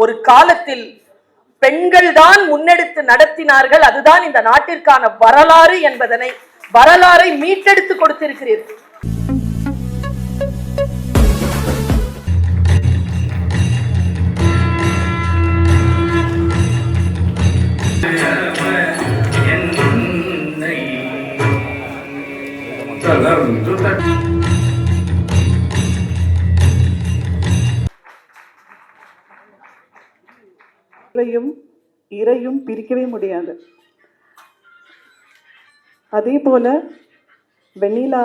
ஒரு காலத்தில் பெண்கள் தான் முன்னெடுத்து நடத்தினார்கள். அதுதான் இந்த நாட்டிற்கான வரலாறு என்பதனை வரலாறை மீட்டெடுத்து கொடுத்திருக்கிறீர்கள். என்னை தளர்ந்து தட்டி இறையும் பிரிக்கவே முடியாது. அதே போல வெண்ணிலா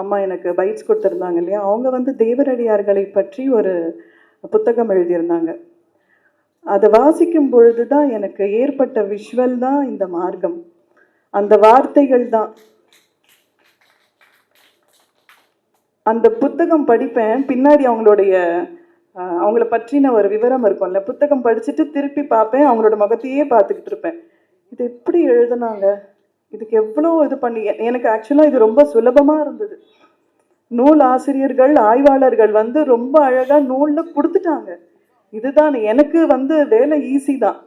அம்மா எனக்கு பைட்ஸ் கொடுத்துருந்தாங்க இல்லையா? அவங்க வந்து தேவரடியார்களை பற்றி ஒரு புத்தகம் எழுதியிருந்தாங்க. அதை வாசிக்கும் பொழுது தான் எனக்கு ஏற்பட்ட விஷுவல் தான் இந்த மார்க்கம். அந்த வார்த்தைகள் தான். அந்த புத்தகம் படிப்பேன். பின்னாடி அவங்களுடைய அவங்கள பற்றின ஒரு விவரம் இருக்கும்ல. புத்தகம் படிச்சுட்டு திருப்பி பார்ப்பேன். அவங்களோட முகத்தையே பார்த்துக்கிட்டு இருப்பேன். இது எப்படி எழுதுனாங்க? இதுக்கு எவ்வளோ இது பண்ணி எனக்கு ஆக்சுவலாக இது ரொம்ப சுலபமாக இருந்தது. நூல் ஆசிரியர்கள் ஆய்வாளர்கள் வந்து ரொம்ப அழகாக நூலில் கொடுத்துட்டாங்க. இதுதான் எனக்கு வந்து வேலை ஈஸி தான்.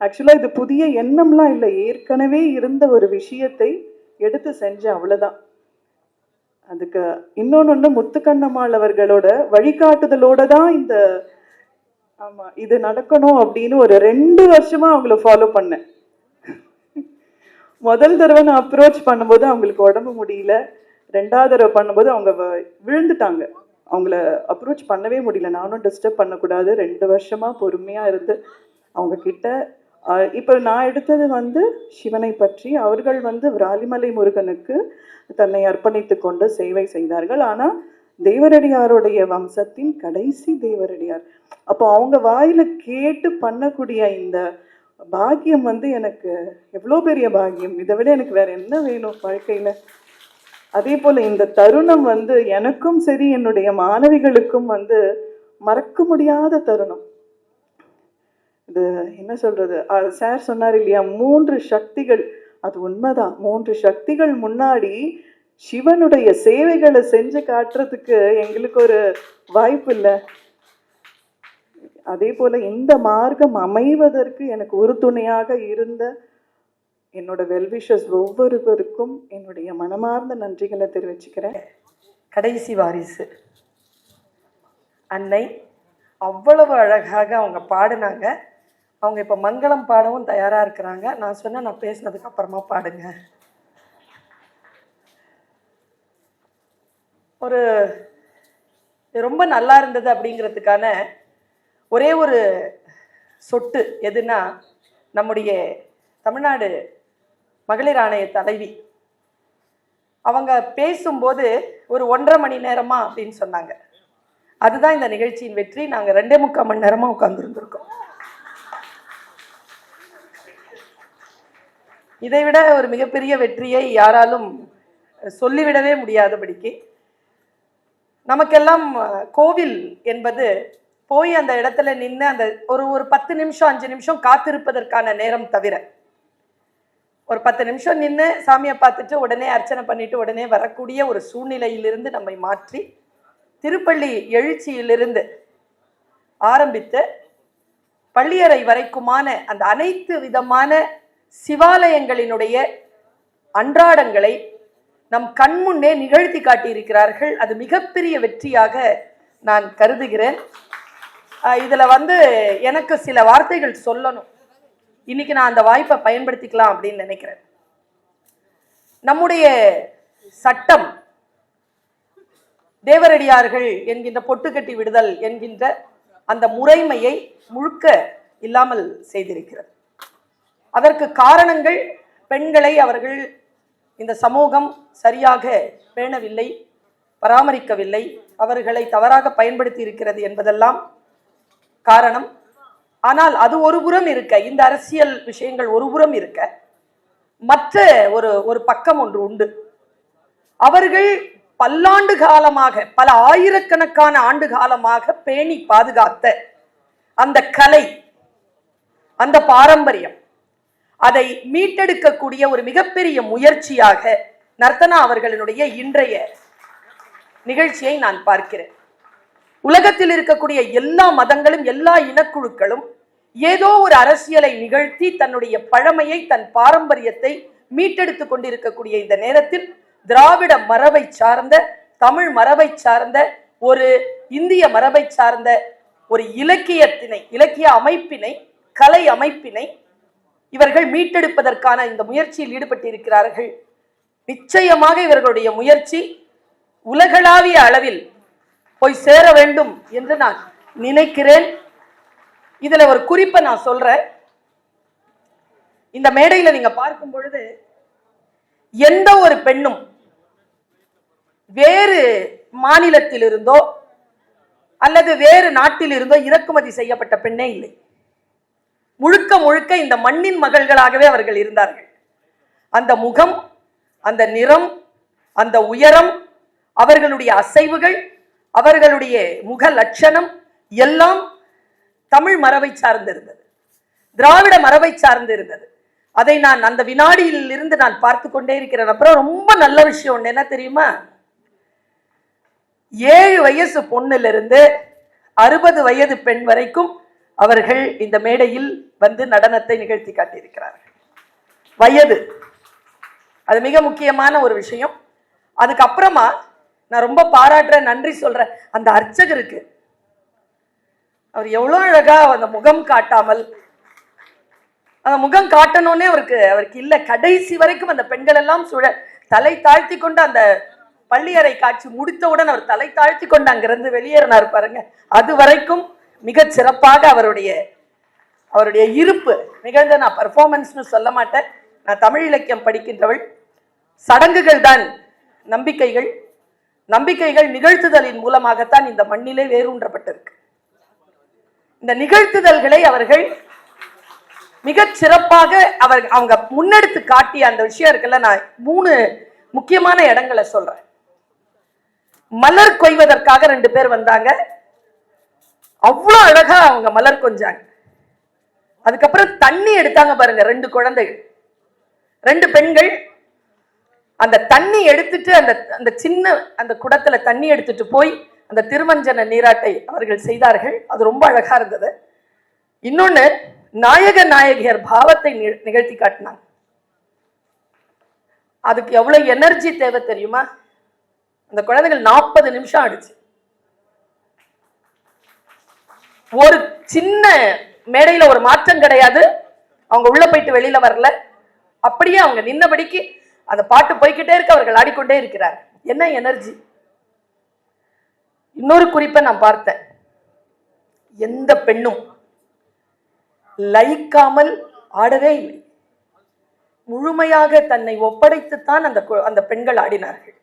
ஆக்சுவலாக இது புதிய எண்ணம்லாம் இல்லை. ஏற்கனவே இருந்த ஒரு விஷயத்தை எடுத்து செஞ்சேன். அவ்வளோதான் அதுக்கு இன்னொன்று முத்துக்கண்ணம்மாள் அவர்களோட வழிகாட்டுதலோட தான் இந்த ஆமா இது நடக்கணும் அப்படின்னு ஒரு ரெண்டு வருஷமா அவங்கள ஃபாலோ பண்ணேன். முதல் தடவை நான் அப்ரோச் பண்ணும்போது அவங்களுக்கு உடம்பு முடியல. ரெண்டாவது தடவை பண்ணும்போது அவங்க வ- விழுந்துட்டாங்க. அவங்கள அப்ரோச் பண்ணவே முடியல. நானும் டிஸ்டர்ப் பண்ணக்கூடாது. ரெண்டு வருஷமா பொறுமையா இருந்து அவங்க கிட்ட இப்போ நான் எடுத்தது வந்து சிவனை பற்றி. அவர்கள் வந்து விராலிமலை முருகனுக்கு தன்னை அர்ப்பணித்து கொண்டு சேவை செய்தார்கள். ஆனால் தேவரடியாருடைய வம்சத்தின் கடைசி தேவரடியார். அப்போ அவங்க வாயில கேட்டு பண்ணக்கூடிய இந்த பாக்கியம் வந்து எனக்கு எவ்வளோ பெரிய பாக்கியம். இதை விட எனக்கு வேற என்ன வேணும் வாழ்க்கையில? அதே போல இந்த தருணம் வந்து எனக்கும் சரி என்னுடைய மாணவிகளுக்கும் வந்து மறக்க முடியாத தருணம். இது என்ன சொல்றது? சார் சொன்னார் இல்லையா? மூன்று சக்திகள். அது உண்மைதான். மூன்று சக்திகள் முன்னாடி சிவனுடைய சேவைகளை செஞ்சு காட்டுறதுக்கு எங்களுக்கு ஒரு வாய்ப்பு இல்லை. அதே போல இந்த மார்க்கம் அமைவதற்கு எனக்கு உறுதுணையாக இருந்த என்னோட வெல்விஷஸ் ஒவ்வொருவருக்கும் என்னுடைய மனமார்ந்த நன்றிகளை தெரிவிச்சுக்கிறேன். கடைசி வாரிசு. அன்னை அவ்வளவு அழகாக அவங்க பாடினாங்க. அவங்க இப்போ மங்களம் பாடவும் தயாராக இருக்கிறாங்க. நான் சொன்னேன் நான் பேசினதுக்கு அப்புறமா பாடுங்க. ஒரு ரொம்ப நல்லா இருந்தது அப்படிங்கிறதுக்கான ஒரே ஒரு சொட்டு எதுனா நம்முடைய தமிழ்நாடு மகளிர் ஆணைய தலைவி. அவங்க பேசும்போது ஒரு ஒன்றரை மணி நேரமா அப்படின்னு சொன்னாங்க. அதுதான் இந்த நிகழ்ச்சியின் வெற்றி. நாங்கள் ரெண்டே முக்கால் மணி நேரமாக உட்காந்துருந்துருக்கோம் இதை விட ஒரு மிகப்பெரிய வெற்றியை யாராலும் சொல்லிவிடவே முடியாதபடிக்கு நமக்கெல்லாம் கோவில் என்பது போய் அந்த இடத்துல நின்று அந்த ஒரு ஒரு பத்து நிமிஷம் அஞ்சு நிமிஷம் காத்திருப்பதற்கான நேரம் தவிர ஒரு பத்து நிமிஷம் நின்று சாமியை பார்த்துட்டு உடனே அர்ச்சனை பண்ணிட்டு உடனே வரக்கூடிய ஒரு சூழ்நிலையிலிருந்து நம்மை மாற்றி திருப்பள்ளி எழுச்சியிலிருந்து ஆரம்பித்து பள்ளியறை வரைக்குமான அந்த அனைத்து விதமான சிவாலயங்களினுடைய அன்றாடங்களை நம் கண்முன்னே நிகழ்த்தி காட்டியிருக்கிறார்கள். அது மிகப்பெரிய வெற்றியாக நான் கருதுகிறேன். இதில் வந்து எனக்கு சில வார்த்தைகள் சொல்லணும். இன்னைக்கு நான் அந்த வாய்ப்பை பயன்படுத்திக்கலாம் அப்படின்னு நினைக்கிறேன். நம்முடைய சட்டம் தேவரடியார்கள் என்கின்ற பொட்டுக்கட்டி விடுதல் என்கின்ற அந்த முறைமையை முழுக்க இல்லாமல் செய்திருக்கிறது. அதற்கு காரணங்கள் பெண்களை அவர்கள் இந்த சமூகம் சரியாக பேணவில்லை பராமரிக்கவில்லை அவர்களை தவறாக பயன்படுத்தி இருக்கிறது என்பதெல்லாம் காரணம். ஆனால் அது ஒரு புறம் இருக்க இந்த அரசியல் விஷயங்கள் ஒரு புறம் இருக்க மற்ற ஒரு ஒரு பக்கம் ஒன்று உண்டு. அவர்கள் பல்லாண்டு காலமாக பல ஆயிரக்கணக்கான ஆண்டு காலமாக பேணி பாதுகாத்த அந்த கலை அந்த பாரம்பரியம் அதை மீட்டெடுக்கக்கூடிய ஒரு மிகப்பெரிய முயற்சியாக நர்த்தனா அவர்களினுடைய இன்றைய நிகழ்ச்சியை நான் பார்க்கிறேன். உலகத்தில் இருக்கக்கூடிய எல்லா மதங்களும் எல்லா இனக்குழுக்களும் ஏதோ ஒரு அரசியலை நிகழ்த்தி தன்னுடைய பழமையை தன் பாரம்பரியத்தை மீட்டெடுத்து கொண்டிருக்கக்கூடிய இந்த நேரத்தில் திராவிட மரபை சார்ந்த தமிழ் மரபை சார்ந்த ஒரு இந்திய மரபை சார்ந்த ஒரு இலக்கியத்தினை இலக்கிய அமைப்பினை கலை அமைப்பினை இவர்கள் மீட்டெடுப்பதற்கான இந்த முயற்சியில் ஈடுபட்டிருக்கிறார்கள். நிச்சயமாக இவர்களுடைய முயற்சி உலகளாவிய அளவில் போய் சேர வேண்டும் என்று நான் நினைக்கிறேன். இதில் ஒரு குறிப்பை நான் சொல்றேன். இந்த மேடையில் நீங்க பார்க்கும் பொழுது எந்த ஒரு பெண்ணும் வேறு மாநிலத்திலிருந்தோ அல்லது வேறு நாட்டிலிருந்தோ இறக்குமதி செய்யப்பட்ட பெண்ணே இல்லை. முழுக்க முழுக்க இந்த மண்ணின் மகள்களாகவே அவர்கள் இருந்தார்கள். அந்த முகம் அந்த நிறம் அந்த உயரம் அவர்களுடைய அசைவுகள் அவர்களுடைய முக லட்சணம் எல்லாம் தமிழ் மரபை சார்ந்திருந்தது. திராவிட மரபை சார்ந்து இருந்தது அதை நான் அந்த வினாடியில் இருந்து நான் பார்த்து கொண்டே இருக்கிறேன். அப்புறம் ரொம்ப நல்ல விஷயம் ஒன்று என்ன தெரியுமா? ஏழு வயசு பொண்ணுல இருந்து அறுபது வயது பெண் வரைக்கும் அவர்கள் இந்த மேடையில் வந்து நடனத்தை நிகழ்த்தி காட்டியிருக்கிறார்கள். வயது. அது மிக முக்கியமான ஒரு விஷயம். அதுக்கப்புறமா நான் ரொம்ப பாராட்டுறேன் நன்றி சொல்கிறேன் அந்த அர்ச்சகருக்கு. அவர் எவ்வளோ அழகா அந்த முகம் காட்டாமல் அந்த முகம் காட்டணும்னே அவருக்கு அவருக்கு இல்லை. கடைசி வரைக்கும் அந்த பெண்கள் எல்லாம் சுழ தலை தாழ்த்தி கொண்டு அந்த பள்ளியறை காட்சி முடித்தவுடன் அவர் தலை தாழ்த்தி கொண்டு அங்கிருந்து வெளியேறினார் பாருங்க. அது வரைக்கும் மிகச் சிறப்பாக அவருடைய அவருடைய இருப்பு நிகழ்ந்த நான் பர்ஃபார்மன்ஸ்னு சொல்ல மாட்டேன். நான் தமிழ் இலக்கியம் படிக்கின்றவள். சடங்குகள் தான் நம்பிக்கைகள். நம்பிக்கைகள் நிகழ்த்துதலின் மூலமாகத்தான் இந்த மண்ணிலே வேரூன்றப்பட்டிருக்கு. இந்த நிகழ்த்துதல்களை அவர்கள் மிகச் சிறப்பாக அவர் அவங்க முன்னெடுத்து காட்டிய அந்த விஷயம் இருக்குல்ல நான் மூணு முக்கியமான இடங்களை சொல்றேன். மலர் கொய்வதற்காக ரெண்டு பேர் வந்தாங்க. அவ்வளோ அழகா அவங்க மலர் கொஞ்சாங்க. அதுக்கப்புறம் தண்ணி எடுத்தாங்க பாருங்க ரெண்டு குழந்தைகள். ரெண்டு பெண்கள் அந்த தண்ணி எடுத்துட்டு அந்த அந்த சின்ன அந்த குடத்துல தண்ணி எடுத்துட்டு போய் அந்த திருமஞ்சன நீராட்டை அவர்கள் செய்தார்கள். அது ரொம்ப அழகா இருந்தது. இன்னொன்னு நாயக நாயகியர் பாவத்தை நி- நிகழ்த்தி காட்டினாங்க. அதுக்கு எவ்வளவு எனர்ஜி தேவை தெரியுமா? அந்த குழந்தைகள் நாற்பது நிமிஷம் ஆடுச்சு. ஒரு சின்ன மேடையில ஒரு மாற்றம் கிடையாது. அவங்க உள்ள போயிட்டு வெளியில வரல. அப்படியே அவங்க நின்னபடிக்கு அந்த பாட்டு போய்க்கிட்டே இருக்க அவர்கள் ஆடிக்கொண்டே இருக்கிறார். என்ன எனர்ஜி? இன்னொரு குறிப்பை நான் பார்த்தேன். எந்த பெண்ணும் லயிக்காமல் ஆடவே இல்லை. முழுமையாக தன்னை ஒப்படைத்துத்தான் அந்த கு- அந்த பெண்கள் ஆடினார்கள்.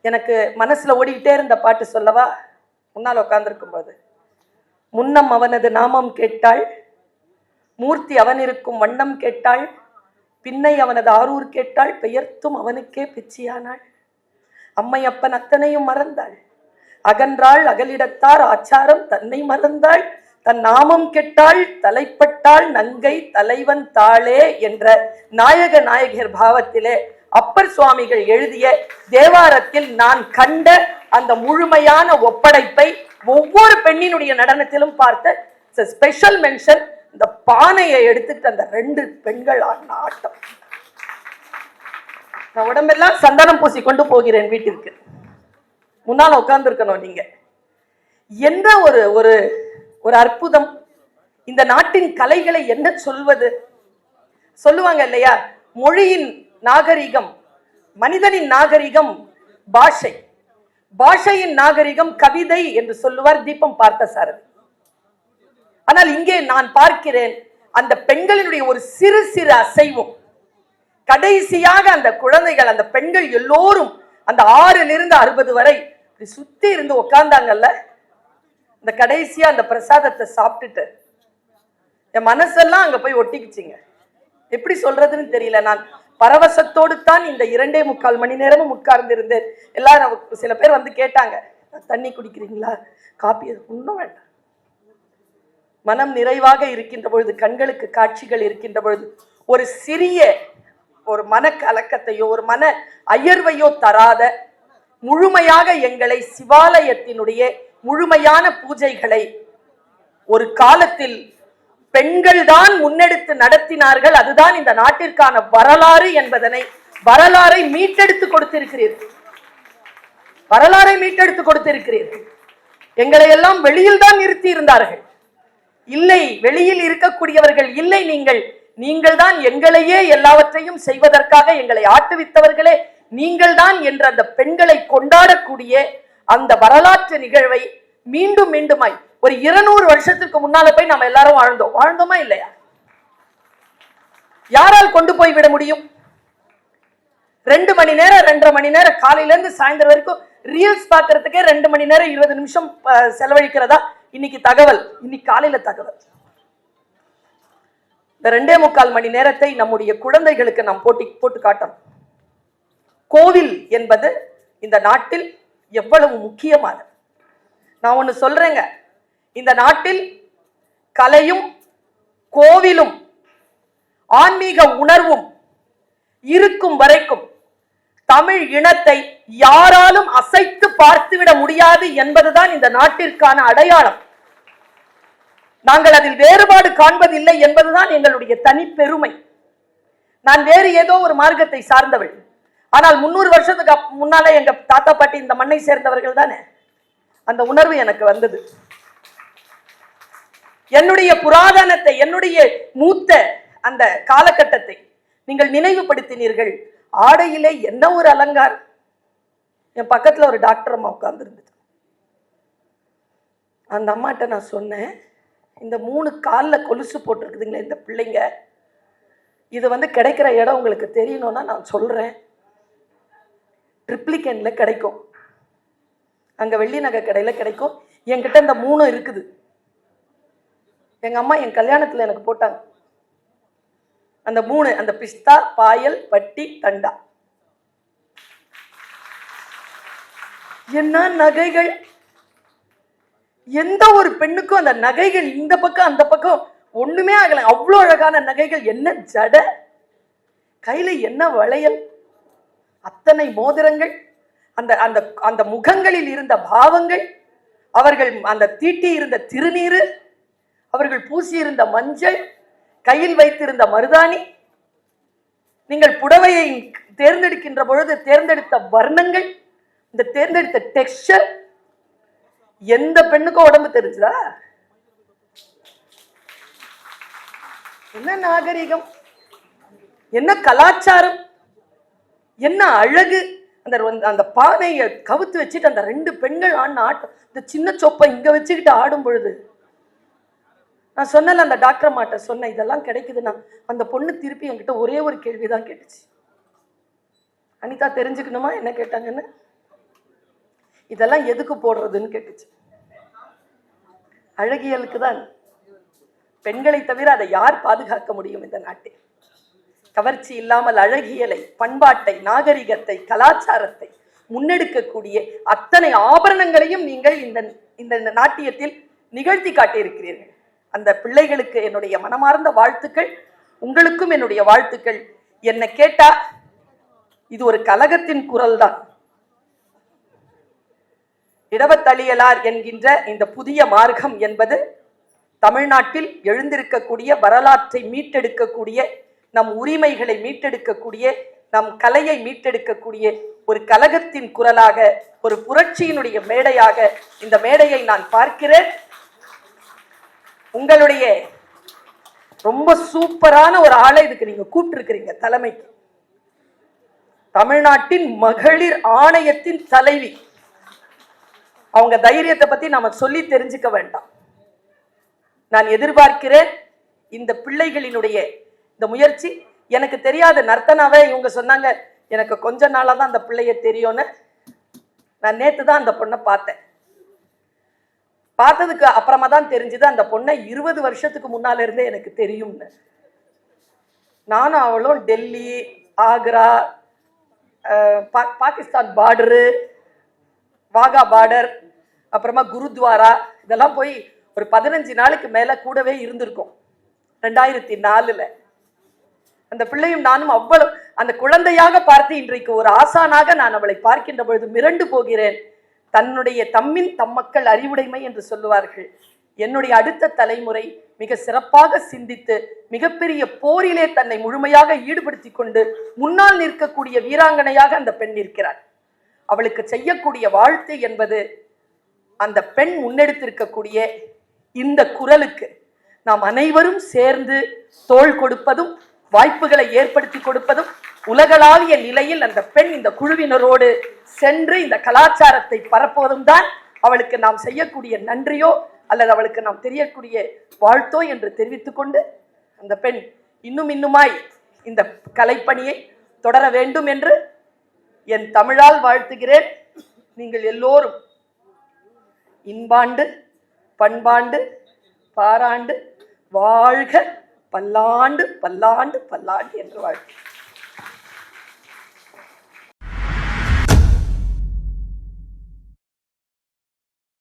எனக்கு மனசுல ஓடிக்கிட்டே இருந்த பாட்டு சொல்லவா? முன்னால் உட்காந்துருக்கும் போது. முன்னம் அவனது நாமம் கேட்டாள். மூர்த்தி அவன் இருக்கும் வண்ணம் கேட்டாள். பின்னை அவனது ஆரூர் கேட்டாள். பெயர்த்தும் அவனுக்கே பிச்சியானாள். அம்மையப்பன் அத்தனையும் மறந்தாள். அகன்றாள் அகலிடத்தார் ஆச்சாரம் தன்னை மறந்தாள். தன் நாமம் கெட்டாள். தலைப்பட்டாள். நங்கை தலைவன் தாளே என்ற நாயக நாயகியர் பாவத்திலே அப்பர் சுவாமிகள் எழுதிய தேவாரத்தில் நான் கண்ட அந்த முழுமையான ஒப்படைப்பை ஒவ்வொரு பெண்ணினுடைய நடனத்திலும் பார்த்த ஸ்பெஷல் மென்ஷன் இந்த பானையை எடுத்துட்டு அந்த ரெண்டு பெண்கள் ஆடின ஆட்டம். நான் உடம்பெல்லாம் சந்தனம் பூசி கொண்டு போகிறேன் வீட்டிற்கு. முன்னால் உட்கார்ந்துருக்கணும் நீங்க. எந்த ஒரு ஒரு ஒரு அற்புதம் இந்த நாட்டின் கலைகளை என்ன சொல்வது? சொல்லுவாங்க இல்லையா? மொழியின் நாகரிகம் மனிதனின் நாகரிகம் பாஷை. பாஷையின் நாகரிகம் கவிதை என்று சொல்லுவார் தீபம் பார்த்த சாரதி ஆனால் இங்கே நான் பார்க்கிறேன் அந்த பெண்களினுடைய ஒரு சிறு சிறு அசைவும் கடைசியாக அந்த குழந்தைகள் அந்த பெண்கள் எல்லோரும் அந்த ஆறிலிருந்து இருந்து அறுபது வரை சுத்தி இருந்து உட்கார்ந்தாங்கல்ல இந்த கடைசியா அந்த பிரசாதத்தை சாப்பிட்டுட்டு என் மனசெல்லாம் அங்க போய் ஒட்டிக்குச்சிங்க. எப்படி சொல்றதுன்னு தெரியல. நான் பரவசத்தோடு தான் இந்த இரண்டே முக்கால் மணி நேரமும் உட்கார்ந்திருந்தேன். எல்லாரும் சில பேர் வந்து கேட்டாங்க தண்ணி குடிக்கிறீங்களா? காப்பி ஒன்றும் வேண்டாம். மனம் நிறைவாக இருக்கின்ற பொழுது கண்களுக்கு காட்சிகள் இருக்கின்ற பொழுது ஒரு சிறிய ஒரு மன கலக்கத்தையோ ஒரு மன அயர்வையோ தராத முழுமையாக எங்களை சிவாலயத்தினுடைய முழுமையான பூஜைகளை ஒரு காலத்தில் பெண்கள் தான் முன்னெடுத்து நடத்தினார்கள். அதுதான் இந்த நாட்டிற்கான வரலாறு என்பதனை வரலாறை மீட்டெடுத்து கொடுத்திருக்கிறீர்கள் வரலாறை மீட்டெடுத்து கொடுத்திருக்கிறீர்கள் எங்களை எல்லாம் வெளியில் தான் நிறுத்தி இருந்தார்கள். இல்லை வெளியில் இருக்கக்கூடியவர்கள் இல்லை நீங்கள். நீங்கள் தான் எங்களையே எல்லாவற்றையும் செய்வதற்காக எங்களை ஆட்டுவித்தவர்களே. நீங்கள் தான் என்ற அந்த பெண்களை கொண்டாடக்கூடிய அந்த வரலாற்று நிகழ்வை மீண்டும் மீண்டுமாய் ஒரு இருநூறு வருஷத்துக்கு முன்னால போய் நம்ம எல்லாரும் வாழ்ந்தோம். வாழ்ந்தோமா இல்லையா? யாரால் கொண்டு போய் விட முடியும்? ரெண்டு மணி நேரம் ரெண்டரை மணி நேரம் காலையில இருந்து சாயந்தரம் வரைக்கும் ரீல்ஸ் பாக்குறதுக்கே ரெண்டு மணி நேரம் இருபது நிமிஷம் செலவழிக்கிறதா? இன்னைக்கு தகவல். இன்னைக்கு காலையில தகவல். இந்த ரெண்டே முக்கால் மணி நேரத்தை நம்முடைய குழந்தைகளுக்கு நாம் போட்டி போட்டு காட்டணும். கோவில் என்பது இந்த நாட்டில் எவ்வளவு முக்கியமானது? நான் ஒண்ணு சொல்றேங்க. இந்த நாட்டில் கலையும் கோவிலும் ஆன்மீக உணர்வும் இருக்கும் வரைக்கும் தமிழ் இனத்தை யாராலும் அசைத்து பார்த்துவிட முடியாது என்பதுதான் இந்த நாட்டிற்கான அடையாளம். நாங்கள் அதில் வேறுபாடு காண்பதில்லை என்பதுதான் எங்களுடைய தனிப்பெருமை. நான் வேறு ஏதோ ஒரு மார்க்கத்தை சார்ந்தவள். ஆனால் முன்னூறு வருஷத்துக்கு முன்னாலே எங்க தாத்தா பாட்டி இந்த மண்ணை சேர்ந்தவர்கள் தானே? அந்த உணர்வு எனக்கு வந்தது. என்னுடைய புராதனத்தை என்னுடைய மூத்த அந்த காலகட்டத்தை நீங்கள் நினைவுபடுத்தினீர்கள். ஆடையிலே என்ன ஒரு அலங்காரம்? என் பக்கத்துல ஒரு டாக்டர் அம்மா உட்கார்ந்துருந்துச்சு அந்த அம்மாட்ட நான் சொன்னேன் இந்த மூணு காலில் கொலுசு போட்டிருக்குதுங்களே இந்த பிள்ளைங்க இது வந்து கிடைக்கிற இடம் உங்களுக்கு தெரியணும்னா நான் சொல்றேன். ட்ரிப்ளிகேன்ல கிடைக்கும். அங்கே வெள்ளி நகை கடையில் கிடைக்கும். என்கிட்ட இந்த மூணும் இருக்குது. எங்கள் அம்மா என் கல்யாணத்தில் எனக்கு போட்டாங்க. அந்த மூணு அந்த பிஸ்தா பாயல் பட்டி தண்டா. என்ன நகைகள்? எந்த ஒரு பெண்ணுக்கும் அந்த நகைகள் இந்த பக்கம் அந்த பக்கம் ஒண்ணுமே ஆகல. அவ்வளோ அழகான நகைகள் என்ன ஜட. கையில என்ன வளையல்? அத்தனை மோதிரங்கள் அந்த அந்த அந்த முகங்களில் இருந்த பாவங்கள் அவர்கள் அந்த தீட்டி இருந்த திருநீரு அவர்கள் பூசியிருந்த மஞ்சள் கையில் வைத்திருந்த மருதாணி நீங்கள் புடவையை தேர்ந்தெடுக்கின்ற பொழுது தேர்ந்தெடுத்த வர்ணங்கள் இந்த தேர்ந்தெடுத்த டெக்ஸ்டர் எந்த பெண்ணுக்கும் உடம்பு தெரிஞ்சுதா? என்ன நாகரிகம்? என்ன கலாச்சாரம்? என்ன அழகு? அந்த அந்த பானையை கவுத்து வச்சுட்டு அந்த ரெண்டு பெண்கள் ஆடின ஆட்டம் இந்த சின்ன சொப்பை இங்க வச்சுக்கிட்டு ஆடும் பொழுது நான் சொன்னல அந்த டாக்டர் மாட்ட சொன்னேன் இதெல்லாம் கிடைக்குதுன்னா. அந்த பொண்ணு திருப்பி என்கிட்ட ஒரே ஒரு கேள்விதான் கேட்டுச்சு. அனிதா தெரிஞ்சுக்கணுமா? என்ன கேட்டாங்கன்னு? இதெல்லாம் எதுக்கு போடுறதுன்னு கேட்டுச்சு. அழகியலுக்கு தான். பெண்களை தவிர அதை யார் பாதுகாக்க முடியும் இந்த நாட்டில்? கவர்ச்சி இல்லாமல் அழகியலை பண்பாட்டை நாகரிகத்தை கலாச்சாரத்தை முன்னெடுக்கக்கூடிய அத்தனை ஆபரணங்களையும் நீங்கள் இந்த இந்த நாட்டியத்தில் நிகழ்த்தி காட்டியிருக்கிறீர்கள். அந்த பிள்ளைகளுக்கு என்னுடைய மனமார்ந்த வாழ்த்துக்கள் உங்களுக்கும் என்னுடைய வாழ்த்துக்கள். என்னை கேட்டா இது ஒரு கலகத்தின் குரல் தான் இடவத்தளியலார் என்கின்ற இந்த புதிய மார்க்கம் என்பது தமிழ்நாட்டில் எழுந்திருக்கக்கூடிய வரலாற்றை மீட்டெடுக்கக்கூடிய நம் உரிமைகளை மீட்டெடுக்கக்கூடிய நம் கலையை மீட்டெடுக்கக்கூடிய ஒரு கலகத்தின் குரலாக ஒரு புரட்சியினுடைய மேடையாக இந்த மேடையை நான் பார்க்கிறேன். உங்களுடைய ரொம்ப சூப்பரான ஒரு ஆளை இதுக்கு நீங்க கூப்பிட்டுருக்கிறீங்க தலைமைக்கு. தமிழ்நாட்டின் மகளிர் ஆணையத்தின் தலைவி. அவங்க தைரியத்தை பத்தி நாம சொல்லி தெரிஞ்சுக்க வேண்டாம். நான் எதிர்பார்க்கிறேன் இந்த பிள்ளைகளினுடைய இந்த முயற்சி. எனக்கு தெரியாத நர்த்தனாவே இவங்க சொன்னாங்க எனக்கு கொஞ்ச நாளா தான் அந்த பிள்ளைய தெரியும்னு. நான் நேத்து தான் அந்த பொண்ணை பார்த்தேன். பார்த்ததுக்கு அப்புறமா தான் தெரிஞ்சது அந்த பொண்ணை இருபது வருஷத்துக்கு முன்னால இருந்தே எனக்கு தெரியும்னு. நானும் அவளும் டெல்லி ஆக்ரா பா- பாகிஸ்தான் பார்டரு வாகா பார்டர் அப்புறமா குருத்வாரா இதெல்லாம் போய் ஒரு பதினஞ்சு நாளுக்கு மேலே கூடவே இருந்திருக்கோம். ரெண்டாயிரத்தி நாலில். அந்த பிள்ளையும் நானும் அவ்வளவு அந்த குழந்தையாக பார்த்து இன்றைக்கு ஒரு ஆசானாக நான் அவளை பார்க்கின்ற பொழுது மிரண்டு போகிறேன். தன்னுடைய தம்மின் தம்மக்கள் அறிவுடைமை என்று சொல்லுவார்கள். என்னுடைய அடுத்த தலைமுறை மிக சிறப்பாக சிந்தித்து மிகப்பெரிய போரிலே தன்னை முழுமையாக ஈடுபடுத்தி கொண்டு முன்னால் நிற்கக்கூடிய வீராங்கனையாக அந்த பெண் நிற்கிறார் அவளுக்கு செய்யக்கூடிய வாழ்த்து என்பது அந்த பெண் முன்னெடுத்திருக்கக்கூடிய இந்த குரலுக்கு நாம் அனைவரும் சேர்ந்து தோள் கொடுப்பதும் வாய்ப்புகளை ஏற்படுத்தி கொடுப்பதும் உலகளாவிய நிலையில் அந்த பெண் இந்த குழுவினரோடு சென்று இந்த கலாச்சாரத்தை பரப்புவதும் தான் அவளுக்கு நாம் செய்யக்கூடிய நன்றியோ அல்லது அவளுக்கு நாம் தெரியக்கூடிய வாழ்த்தோ என்று தெரிவித்துக்கொண்டு அந்த பெண் இன்னும் இன்னுமாய் இந்த கலைப்பணியை தொடர வேண்டும் என்று என் தமிழால் வாழ்த்துகிறேன். நீங்கள் எல்லோரும் இன்பாண்டு பண்பாண்டு பாராண்டு வாழ்க பல்லாண்டு பல்லாண்டு பல்லாண்டு என்று வாழ்க்கை